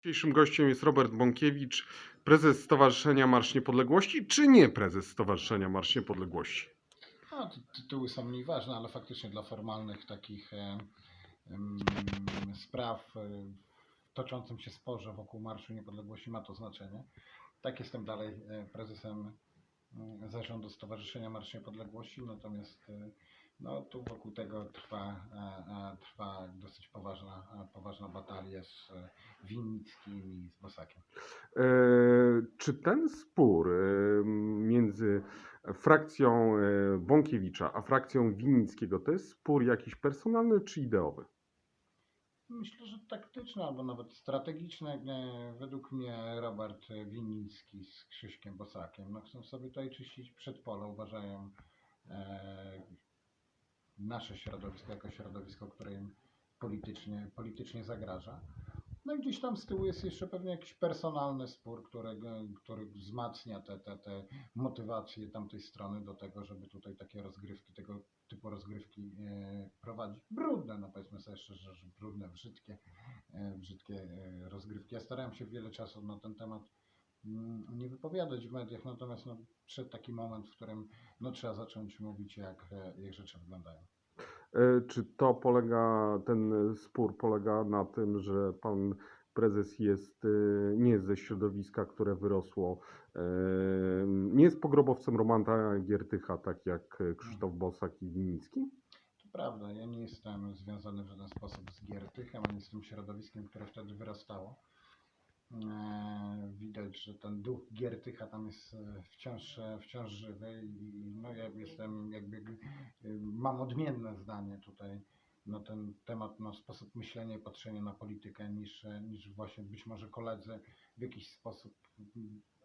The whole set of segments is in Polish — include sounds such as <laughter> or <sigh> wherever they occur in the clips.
Dzisiejszym gościem jest Robert Bąkiewicz, prezes Stowarzyszenia Marsz Niepodległości, czy nie prezes Stowarzyszenia Marsz Niepodległości? No, ty- tytuły są mniej ważne, ale faktycznie dla formalnych takich e, spraw e, w toczącym się sporze wokół Marszu Niepodległości ma to znaczenie. Tak jestem dalej e, prezesem zarządu Stowarzyszenia Marsz Niepodległości, natomiast e, no, tu wokół tego trwa, trwa dosyć poważna, poważna batalia z e, Winnickim i z Bosakiem. E, czy ten spór e, między frakcją Bąkiewicza a frakcją Winnickiego to jest spór jakiś personalny czy ideowy? Myślę, że taktyczne albo nawet strategiczne. e, Według mnie Robert Winnicki z Krzyśkiem Bosakiem no chcą sobie tutaj czyścić przedpole. Uważają e, nasze środowisko jako środowisko, które im politycznie, politycznie zagraża. No i gdzieś tam z tyłu jest jeszcze pewnie jakiś personalny spór, który, który wzmacnia te, te, te motywacje tamtej strony do tego, żeby tutaj takie rozgrywki, tego typu rozgrywki e, prowadzić. Brudne, no powiedzmy sobie szczerze, że brudne, brzydkie, e, brzydkie e, rozgrywki. Ja starałem się wiele czasu na ten temat mm, nie wypowiadać w mediach, natomiast no, przyszedł taki moment, w którym no, trzeba zacząć mówić, jak, jak rzeczy wyglądają. E, Czy to polega, ten spór polega na tym, że pan prezes jest, e, nie jest ze środowiska, które wyrosło, e, nie jest pogrobowcem Romana Giertycha, tak jak Krzysztof Bosak i Winnicki? To prawda, ja nie jestem związany w żaden sposób z Giertychem, ani z tym środowiskiem, które wtedy wyrastało. E, Widać, że ten duch Giertycha tam jest e, wciąż, e, wciąż żywy i no, ja jestem jakby, mam odmienne zdanie tutaj na ten temat, na sposób myślenia i patrzenia na politykę niż, niż właśnie być może koledzy w jakiś sposób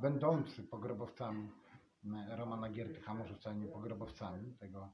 będący pogrobowcami Romana Giertycha, może wcale nie pogrobowcami, tego,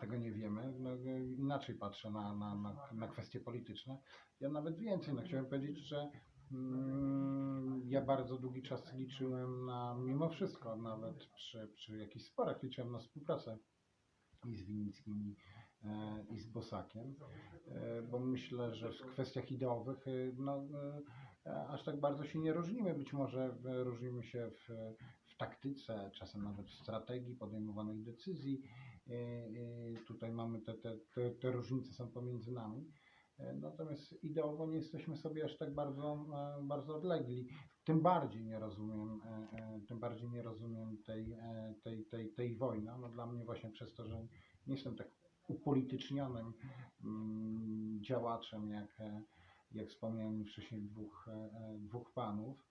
tego nie wiemy. No, inaczej patrzę na, na, na, na kwestie polityczne. Ja nawet więcej, no chciałem powiedzieć, że ja bardzo długi czas liczyłem na, mimo wszystko, nawet przy, przy jakichś sporach, liczyłem na współpracę i z Winnickim, i, e, i z Bosakiem, e, bo myślę, że w kwestiach ideowych e, no, aż tak bardzo się nie różnimy. Być może różnimy się w, w taktyce, czasem nawet w strategii podejmowanych decyzji. Tutaj mamy te, te, te, te różnice są pomiędzy nami. E, Natomiast ideowo nie jesteśmy sobie aż tak bardzo, e, bardzo odlegli. Tym bardziej nie rozumiem, e, tym bardziej nie rozumiem tej, tej, tej, tej wojny. No dla mnie właśnie przez to, że nie jestem tak upolitycznionym mm, działaczem, jak, jak wspomniałem wcześniej dwóch, dwóch panów.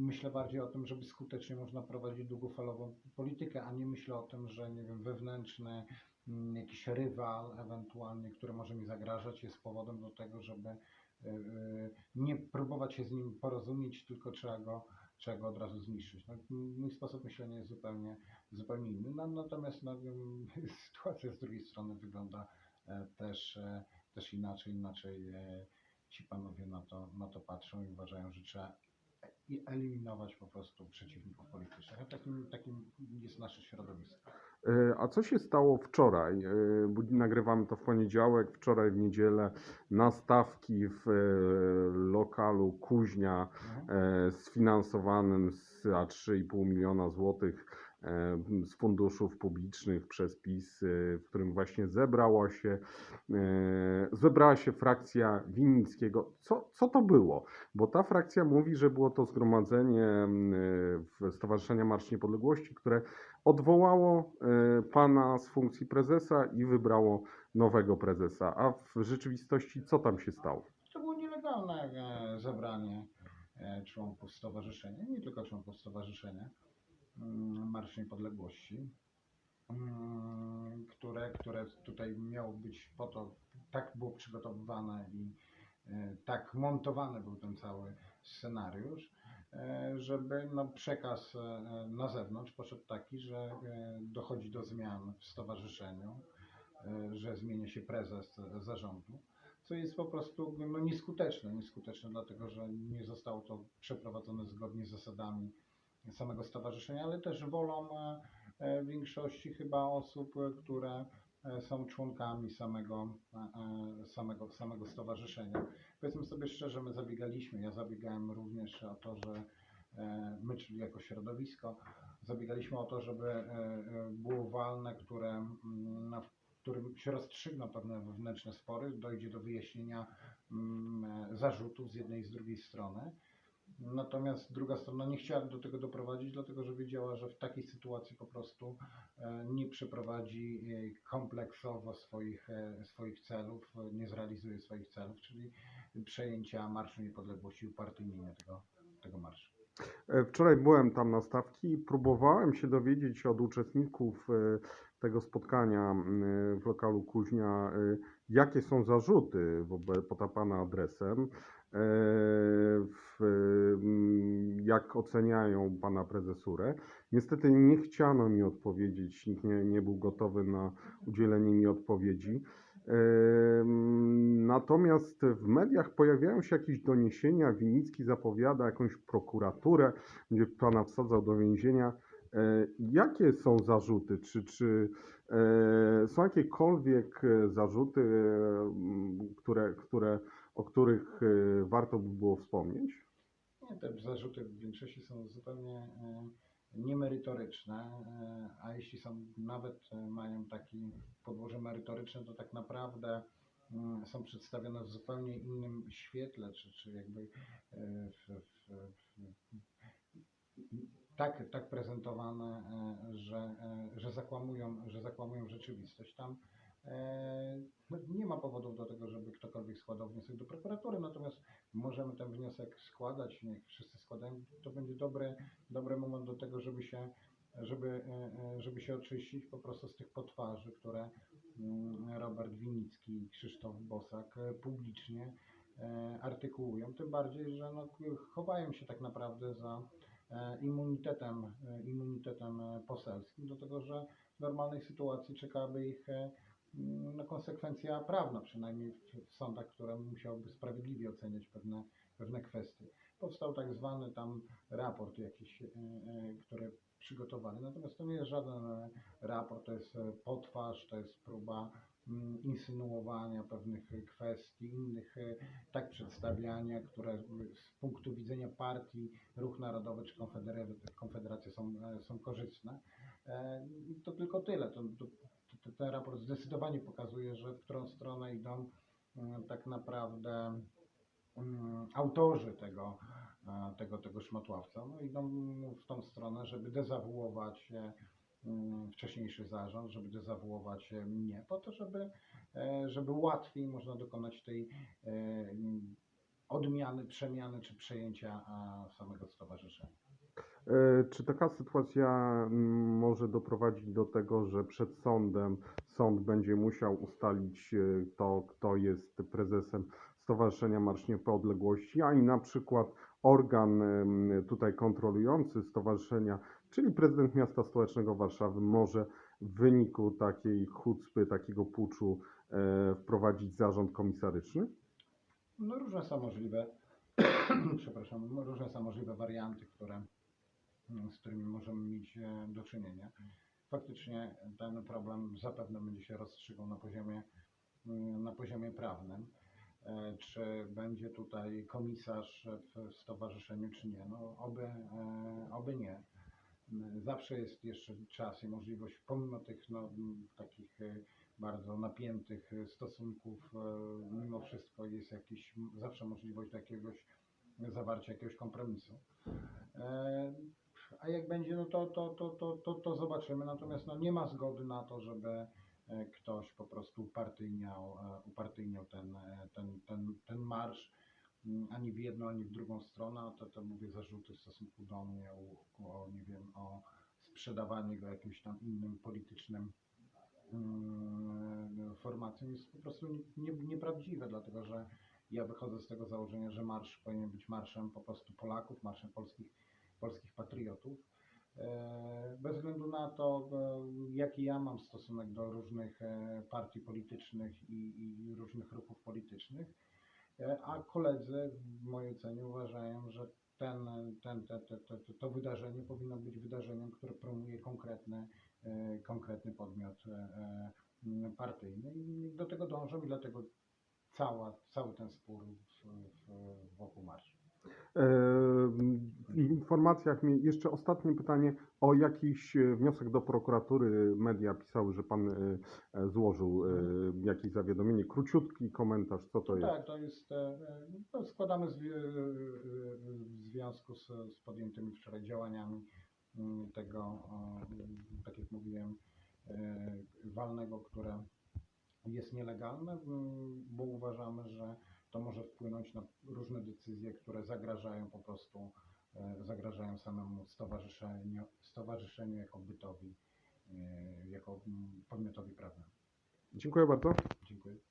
Myślę bardziej o tym, żeby skutecznie można prowadzić długofalową politykę, a nie myślę o tym, że nie wiem, wewnętrzny mm, jakiś rywal ewentualnie, który może mi zagrażać, jest powodem do tego, żeby e, e, nie próbować się z nim porozumieć, tylko trzeba go, trzeba go od razu zniszczyć. No, mój sposób myślenia jest zupełnie, zupełnie inny. No, natomiast no, <laughs> sytuacja z drugiej strony wygląda e, też, też inaczej. Inaczej ci panowie na to, na to patrzą i uważają, że trzeba i eliminować po prostu przeciwników politycznych. A takim, takim jest nasze środowisko. E, A co się stało wczoraj? E, nagrywamy to w poniedziałek, wczoraj w niedzielę nastawki w e, lokalu Kuźnia Mhm. sfinansowanym z a 3,5 miliona złotych z funduszów publicznych przez PiS, e, w którym właśnie zebrała się, e, zebrała się frakcja Winnickiego. Co, co to było? Bo ta frakcja mówi, że było to zgromadzenie Stowarzyszenia Marsz Niepodległości, które odwołało e, pana z funkcji prezesa i wybrało nowego prezesa. A w rzeczywistości co tam się stało? To było nielegalne e, zebranie e, członków stowarzyszenia, nie tylko członków stowarzyszenia Marsz Niepodległości, mm, które, które tutaj miało być po to, tak było przygotowywane i e, tak montowany był ten cały scenariusz, e, żeby no, przekaz e, na zewnątrz poszedł taki, że dochodzi do zmian w stowarzyszeniu, że zmienia się prezes zarządu co jest po prostu no, nieskuteczne. Nieskuteczne dlatego, że nie zostało to przeprowadzone zgodnie z zasadami samego stowarzyszenia, ale też wolą e, e, większości chyba osób, e, które są członkami samego, samego, samego stowarzyszenia. Powiedzmy sobie szczerze, my zabiegaliśmy, ja zabiegałem również o to, że my, czyli jako środowisko, zabiegaliśmy o to, żeby było walne, które, na którym się rozstrzygną pewne wewnętrzne spory, dojdzie do wyjaśnienia zarzutów z jednej i z drugiej strony. Natomiast druga strona nie chciała do tego doprowadzić, dlatego że wiedziała, że w takiej sytuacji po prostu e, nie przeprowadzi e, kompleksowo swoich, e, swoich celów, nie zrealizuje swoich celów, czyli przejęcia Marszu Niepodległości upartyjnienia tego, tego marszu. Wczoraj byłem tam na stawki i próbowałem się dowiedzieć od uczestników tego spotkania w lokalu Kuźnia, jakie są zarzuty wobec pana adresem, e, w, m, jak oceniają pana prezesurę. Niestety nie chciano mi odpowiedzieć, nikt nie, nie był gotowy na udzielenie mi odpowiedzi. Em, Natomiast w mediach pojawiają się jakieś doniesienia, Winicki zapowiada jakąś prokuraturę, będzie pana wsadzał do więzienia. E, Jakie są zarzuty? Czy, czy e, są jakiekolwiek e, zarzuty, które, które, o których warto by było wspomnieć? Nie, te zarzuty w większości są zupełnie niemerytoryczne, a jeśli są nawet mają taki podłoże merytoryczne, to tak naprawdę mm, są przedstawione w zupełnie innym świetle, czy, czy jakby w, w, w, tak, tak prezentowane, e, że, e, że, zakłamują, że zakłamują rzeczywistość. Tam e, no, nie ma powodów do tego, żeby ktokolwiek składał wniosek do prokuratury, natomiast możemy ten wniosek składać, niech wszyscy składają, to będzie dobry, dobry moment do tego, żeby się, żeby, żeby się oczyścić po prostu z tych potwarzy, które mm, Robert Winicki i Krzysztof Bosak publicznie artykułują, tym bardziej, że no, chowają się tak naprawdę za immunitetem, e, immunitetem e, poselskim, dlatego że w normalnej sytuacji czekałaby ich e, no, konsekwencja prawna, przynajmniej w, w sądach, które musiałyby sprawiedliwie oceniać pewne, pewne kwestie. Powstał tak zwany tam raport jakiś, e, e, który przygotowali, natomiast to nie jest żaden e, raport, to jest e, potwarz, to jest próba insynuowania pewnych kwestii, innych e, tak przedstawiania, które z punktu widzenia partii, Ruch Narodowy czy Konfederacja, są, e, są korzystne. E, To tylko tyle. To, to, to, ten raport zdecydowanie pokazuje, że w którą stronę idą mm, tak naprawdę mm, autorzy tego, tego, tego szmatławca. No, idą w tą stronę, żeby dezawuować mm, wcześniejszy zarząd, żeby dezawuować e, mnie, po to, żeby, e, żeby łatwiej można dokonać tej e, mm, odmiany, przemiany czy przejęcia samego stowarzyszenia. Czy taka sytuacja mm, może doprowadzić do tego, że przed sądem sąd będzie musiał ustalić to, kto jest prezesem Stowarzyszenia Marsz Niepodległości, a i na przykład organ tutaj kontrolujący stowarzyszenia, czyli prezydent miasta stołecznego Warszawy może w wyniku takiej chucpy, takiego puczu e, wprowadzić zarząd komisaryczny? No różne są możliwe, <clears throat> przepraszam, no, różne są możliwe warianty, które, mm, z którymi możemy mieć e, do czynienia. Faktycznie ten problem zapewne będzie się rozstrzygał na poziomie, mm, na poziomie prawnym. E, Czy będzie tutaj komisarz w stowarzyszeniu, czy nie? No oby, e, oby nie. Zawsze jest jeszcze czas i możliwość, pomimo tych no, takich e, bardzo napiętych e, stosunków, e, mimo wszystko jest jakiś, zawsze możliwość jakiegoś zawarcia jakiegoś kompromisu. A jak będzie, no to, to, to, to, to, to zobaczymy. Natomiast no, nie ma zgody na to, żeby ktoś po prostu upartyjniał, upartyjniał ten, ten, ten, ten marsz ani w jedną, ani w drugą stronę. To, to mówię zarzuty w stosunku do mnie o, o nie wiem, o sprzedawanie go jakimś tam innym politycznym mm, formacjom jest po prostu nie, nieprawdziwe, dlatego że ja wychodzę z tego założenia, że marsz powinien być marszem po prostu Polaków, marszem polskich, polskich patriotów. E, Bez względu na to, e, jaki ja mam stosunek do różnych e, partii politycznych i, i różnych ruchów politycznych, a koledzy w mojej ocenie uważają, że ten, ten, te, te, te, to wydarzenie powinno być wydarzeniem, które promuje konkretny, e, konkretny podmiot e, partyjny i do tego dążą i dlatego cała, cały ten spór w, w, wokół marszu. Informacjach mi jeszcze ostatnie pytanie o jakiś e, wniosek do prokuratury. Media pisały, że pan e, e, złożył jakieś zawiadomienie. Króciutki komentarz, co to No jest? tak, to jest, no, składamy w związku z, z podjętymi wczoraj działaniami mm, tego, tak jak mówiłem, walnego, które jest nielegalne, mm, bo uważamy, że to może wpłynąć na różne decyzje, które zagrażają po prostu, zagrażają samemu stowarzyszeniu, stowarzyszeniu jako bytowi, e, jako mm, podmiotowi prawnemu. Dziękuję bardzo. Dziękuję.